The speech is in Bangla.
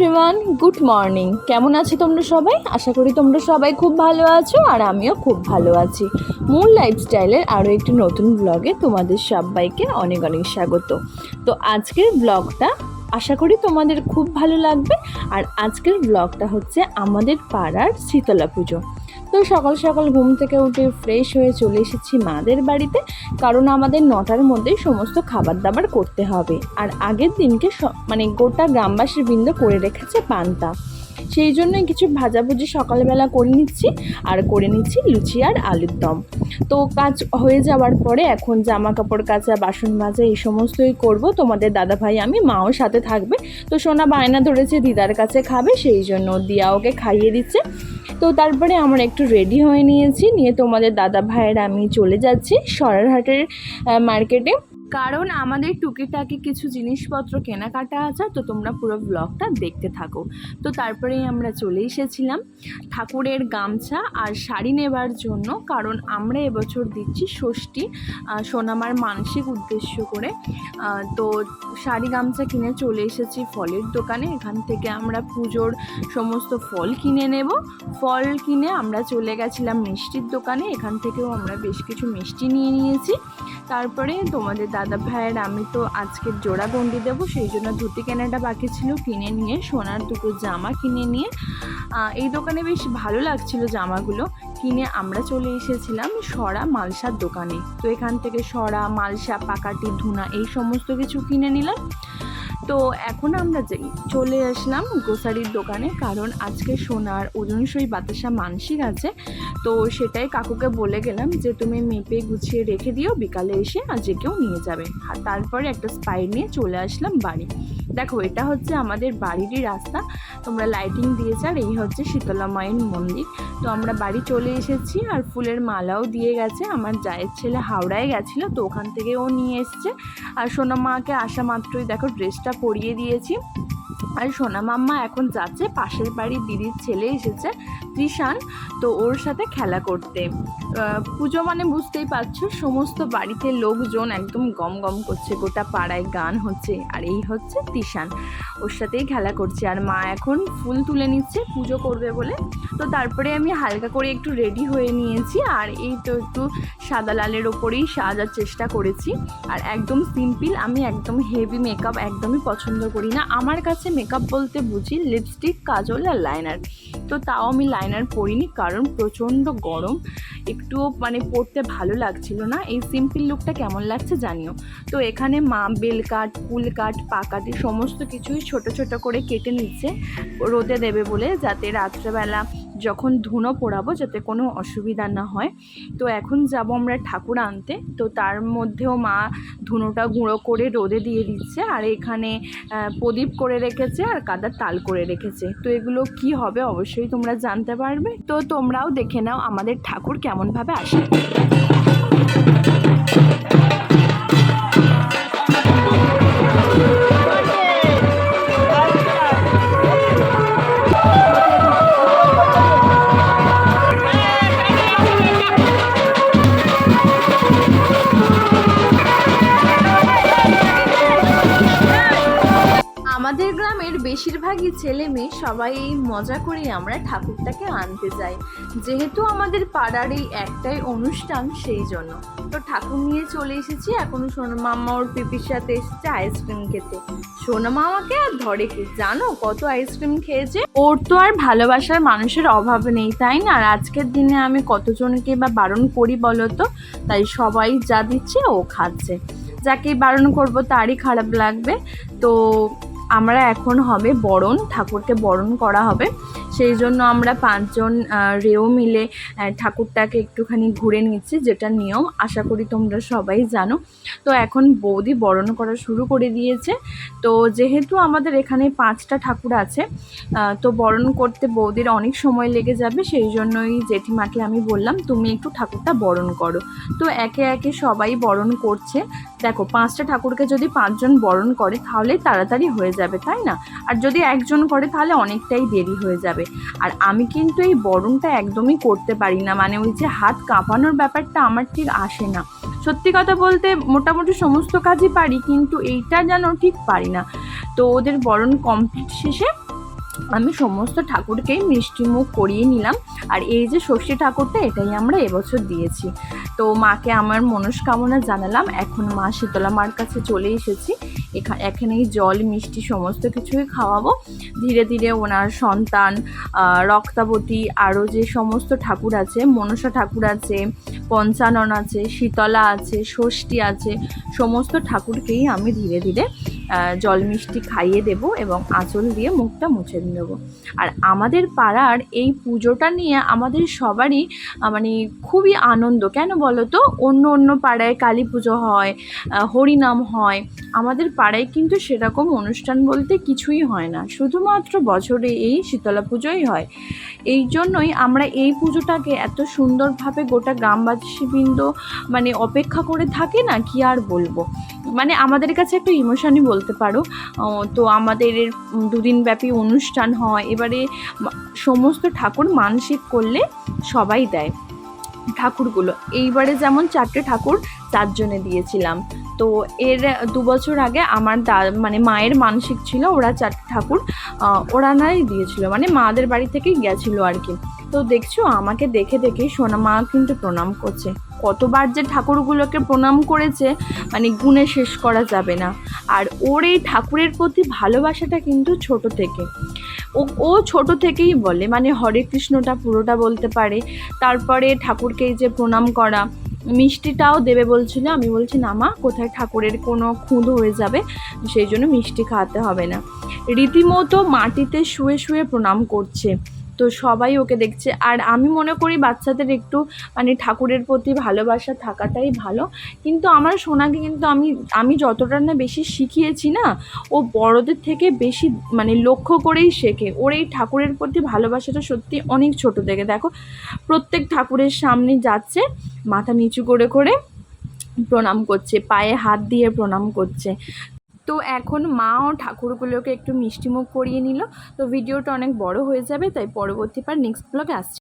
এভরিওয়ান গুড মর্নিং কেমন আছো তোমরা সবাই? আশা করি তোমরা সবাই খুব ভালো আছো আর আমিও খুব ভালো আছি। মূল লাইফস্টাইলের আরও একটি নতুন ব্লগে তোমাদের সবাইকে অনেক অনেক স্বাগত। তো আজকের ব্লগটা আশা করি তোমাদের খুব ভালো লাগবে। আর আজকের ব্লগটা হচ্ছে আমাদের পাড়ার শীতলা পুজো। তো সকাল সকাল ঘুম থেকে উঠে ফ্রেশ হয়ে চলে এসেছি মাদের বাড়িতে, কারণ আমাদের নটার মধ্যেই সমস্ত খাবার দাবার করতে হবে। আর আগের দিনকে মানে গোটা গ্রামবাসীর বৃন্দ করে রেখেছে পান্তা। সেই জন্য কিছু ভাজাভুজি সকালবেলা করে নিচ্ছি। আর করে নিচ্ছি লুচি আর আলুর দম। তো কাজ হয়ে যাওয়ার পরে এখন জামা কাপড় কাচা, বাসন মাজা এই সমস্তই করব। তোমাদের দাদা ভাই আমি, মাও সাথে থাকবে। তো সোনা বায়না ধরেছে, দিদার কাছে খাবে, সেই জন্য দিয়া ওকে খাইয়ে দিচ্ছে। তো তারপরে আমরা একটু রেডি হয়ে নিয়েছি। নিয়ে তোমাদের দাদা ভাইয়ের আমি চলে যাচ্ছি সরারহাটের মার্কেটে কারণ আমাদের টুকিটাকি কিছু জিনিসপত্র কেনাকাটা আছে, তো তোমরা পুরো ব্লগটা দেখতে থাকো। তো তারপরেই আমরা চলে এসেছিলাম ঠাকুরের গামছা আর শাড়ি নেবার জন্য, কারণ আমরা এবছর দিচ্ছি ষষ্ঠী সোনামার মানসিক উদ্দেশ্য করে। তো শাড়ি গামছা কিনে চলে এসেছি ফলের দোকানে, এখান থেকে আমরা পুজোর সমস্ত ফল কিনে নেব। ফল কিনে আমরা চলে গেছিলাম মিষ্টির দোকানে, এখান থেকেও আমরা বেশ কিছু মিষ্টি নিয়ে নিয়েছি। তারপরে তোমাদের দাদা ভাইয়ের আমি তো আজকের জোড়া গন্ডি দেবো, সেই জন্য ধুতি কেনাটা বাকি ছিল কিনে নিয়ে, সোনার দুটো জামা কিনে নিয়ে। এই দোকানে বেশ ভালো লাগছিল জামাগুলো। কিনে আমরা চলে এসেছিলাম সরা মালসার দোকানে। তো এখান থেকে সরা, মালসা, পাকাটি, ধুনা, এই সমস্ত কিছু কিনে নিলাম। তো এখন আমরা যাই। চলে আসলাম গ্রোসারির দোকানে, কারণ আজকে সোনার ওজনসই বাতাসা মানসিক আছে। তো সেটাই কাকুকে বলে গেলাম যে, তুমি মেপে গুছিয়ে রেখে দিও, বিকালে এসে যে কেউ নিয়ে যাবে। আর তারপরে একটা স্পাইড নিয়ে চলে আসলাম বাড়ি। দেখো, এটা হচ্ছে আমাদের বাড়িরই রাস্তা। তোমরা লাইটিং দিয়েছে আর এই হচ্ছে শীতলা মায়ের মন্দির। তো আমরা বাড়ি চলে এসেছি আর ফুলের মালাও দিয়ে গেছে। আমার জায়ের ছেলে হাওড়ায় গেছিল, তো ওখান থেকে ও নিয়ে এসছে। আর সোনা মাকে আসা মাত্রই দেখো ড্রেসটা পরিয়ে দিয়েছি। আর সোনা মাম্মা এখন যাচ্ছে পাশের বাড়ির দিদির ছেলে এসেছে। ত্রিশান তো ওর সাথে খেলা করতে। পুজো মানে বুঝতেই পারছ, সমস্ত বাড়িতে লোকজন একদম গম গম করছে, গোটা পাড়ায় গান হচ্ছে, আর এই হচ্ছে ত্রিশান ওর সাথেই খেলা করছে, আর মা এখন ফুল তুলে নিচ্ছে, পুজো করবে বলে। তো তারপরে আমি হালকা করে একটু রেডি হয়ে নিয়েছি, আর এই তো একটু সাদা লালের ওপরেই সাজার চেষ্টা করেছি। আর একদম সিম্পল আমি একদম হেভি মেকআপ একদমই পছন্দ করি না। আমার কাছে মেকআপ বলতে বুঝি লিপস্টিক কাজল আর লাইনার তো তাও আমি লাইনার পরিনি কারণ প্রচণ্ড গরম। একটুও মানে পরতে ভালো লাগছিল না। এই সিম্পল লুকটা কেমন লাগছে জানিও। তো এখানে মা বেল কাঠ, ফুল কাঠ পাকাটি সমস্ত কিছুই ছোট ছোট করে কেটে নিচ্ছে, রোদে দেবে বলে, যাতে রাত্রেবেলা যখন ধুনো পোড়াবো যাতে কোনো অসুবিধা না হয়। তো এখন যাব আমরা ঠাকুর আনতে। তো তার মধ্যেও মা ধুনোটা গুঁড়ো করে রোদে দিয়ে দিচ্ছে। আর এখানে প্রদীপ করে রেখেছে আর কাদার তাল করে রেখেছে। তো এগুলো কি হবে অবশ্যই তোমরা জানতে পারবে। তো তোমরাও দেখে নাও আমাদের ঠাকুর কেমনভাবে আসে। বেশিরভাগই ছেলে মেয়ে সবাই এই মজা করে আমরা ঠাকুরটাকে আনতে যাই। যেহেতু আমাদের পাড়ার এই একটাই অনুষ্ঠান, সেই জন্য। তো ঠাকুর নিয়ে চলে এসেছি এখন সোনা মামা ওর পিপির সাথে এসেছে আইসক্রিম খেতে। সোনা মামাকে আর ধরে কি? জানো কত আইসক্রিম খেয়েছে? ওর তো আর ভালোবাসার মানুষের অভাব নেই, তাই না? আর আজকের দিনে আমি কতজনকে বা বারণ করি বলো তো? তাই সবাই যা দিচ্ছে ও খাচ্ছে। যাকে বারণ করব তারই খারাপ লাগবে। তো আমরা এখন হবে বরণ, ঠাকুরকে বরণ করা হবে। সেই জন্য আমরা পাঁচজন রেও মিলে ঠাকুরটাকে একটুখানি ঘুরে নিচ্ছি, যেটা নিয়ম। আশা করি তোমরা সবাই জানো। তো এখন বৌদি বরণ করা শুরু করে দিয়েছে। তো যেহেতু আমাদের এখানে পাঁচটা ঠাকুর আছে তো বরণ করতে বৌদির অনেক সময় লেগে যাবে। সেই জন্যই জেঠিমাকে আমি বললাম, তুমি একটু ঠাকুরটা বরণ করো। তো একে একে সবাই বরণ করছে। দেখো, পাঁচটা ঠাকুরকে যদি পাঁচজন বরণ করে, তাহলে তাড়াতাড়ি হয়ে যাবে, তাই না? আর যদি একজন করে, তাহলে অনেকটাই দেরি হয়ে যাবে। আর আমি কিন্তু এই বরণটা একদমই করতে পারি না। মানে ওই যে হাত কাঁপানোর ব্যাপারটা আমার ঠিক আসে না। সত্যি কথা বলতে, মোটামুটি সমস্ত কাজই পারি, কিন্তু এইটা যেন ঠিক পারি না। তো ওদের বরণ কমপ্লিট শেষে আমি সমস্ত ঠাকুরকেই মিষ্টিমুখ করিয়ে নিলাম। আর এই যে ষষ্ঠী ঠাকুরটা, এটাই আমরা এবছর দিয়েছি। তো মাকে আমার মনস্কামনা জানালাম। এখন মা শীতলা মার কাছে চলে এসেছি। এখানে এখানেই জল, মিষ্টি সমস্ত কিছুই খাওয়াবো। ধীরে ধীরে ওনার সন্তান রক্তাবতী, আরও যে সমস্ত ঠাকুর আছে, মনসা ঠাকুর আছে, পঞ্চানন আছে, শীতলা আছে, ষষ্ঠী আছে, সমস্ত ঠাকুরকেই আমি ধীরে ধীরে জল মিষ্টি খাইয়ে দেব এবং আঁচল দিয়ে মুখটা মুছে দেবো। আর আমাদের পাড়ার এই পুজোটা নিয়ে আমাদের সবারই মানে খুবই আনন্দ। কেন বলো তো? অন্য অন্য পাড়ায় কালী পুজো হয় হরিনাম হয়। আমাদের পাড়ায় কিন্তু সেরকম অনুষ্ঠান বলতে কিছুই হয় না। শুধুমাত্র বছরে এই শীতলা পুজোই হয়। এই জন্যই আমরা এই পুজোটাকে এত সুন্দরভাবে গোটা গ্রামবাসীবৃন্দ মানে অপেক্ষা করে থাকে না, কি আর বলব? মানে আমাদের কাছে একটা ইমোশনই বলতে পারো। তো আমাদের দুদিন ব্যাপী অনুষ্ঠান হয়। এবারে সমস্ত ঠাকুর মানসিক করলে সবাই দেয় ঠাকুরগুলো। এইবারে যেমন চারটে ঠাকুর চারজনে দিয়েছিলাম। তো এর দু বছর আগে আমার দা মানে মায়ের মানসিক ছিল ওরা চারটে ঠাকুর আহ, ওরা নাই দিয়েছিল। মানে মাদের বাড়ি থেকেই গেছিল আর কি। তো দেখছ আমাকে দেখে দেখে সোনা মা কিন্তু প্রণাম করছে। কতবার যে ঠাকুরগুলোকে প্রণাম করেছে মানে গুণে শেষ করা যাবে না। আর ওর এই ঠাকুরের প্রতি ভালোবাসাটা কিন্তু ছোট থেকে। ও ও ছোট থেকেই বলে মানে হরে কৃষ্ণটা পুরোটা বলতে পারে। তারপরে ঠাকুরকে যে প্রণাম করা, মিষ্টিটাও দেবে বলছিল আমি বলছি, না মা, কোথায় ঠাকুরের কোনো খুঁদ হয়ে যাবে, সেই জন্য মিষ্টি খাওয়াতে হবে না। রীতিমতো মাটিতে শুয়ে শুয়ে প্রণাম করছে। তো সবাই ওকে দেখছে। আর আমি মনে করি বাচ্চাদের একটু মানে ঠাকুরের প্রতি ভালোবাসা থাকাটাই ভালো। কিন্তু আমার সোনাকে কিন্তু আমি আমি যতটা না বেশি শিখিয়েছি না, ও বড়দের থেকে বেশি মানে লক্ষ্য করেই শেখে। ওর এই ঠাকুরের প্রতি ভালোবাসাটা সত্যি অনেক ছোট থেকে। দেখো, প্রত্যেক ঠাকুরের সামনে যাচ্ছে, মাথা নিচু করে করে প্রণাম করছে, পায়ে হাত দিয়ে প্রণাম করছে। তো এখন মাও ঠাকুরগুলোকে একটু মিষ্টিমুখ করিয়ে নিল। তো ভিডিওটা অনেক বড় হয়ে যাবে, তাই পরবর্তী পার নেক্সট ব্লগে আসছে।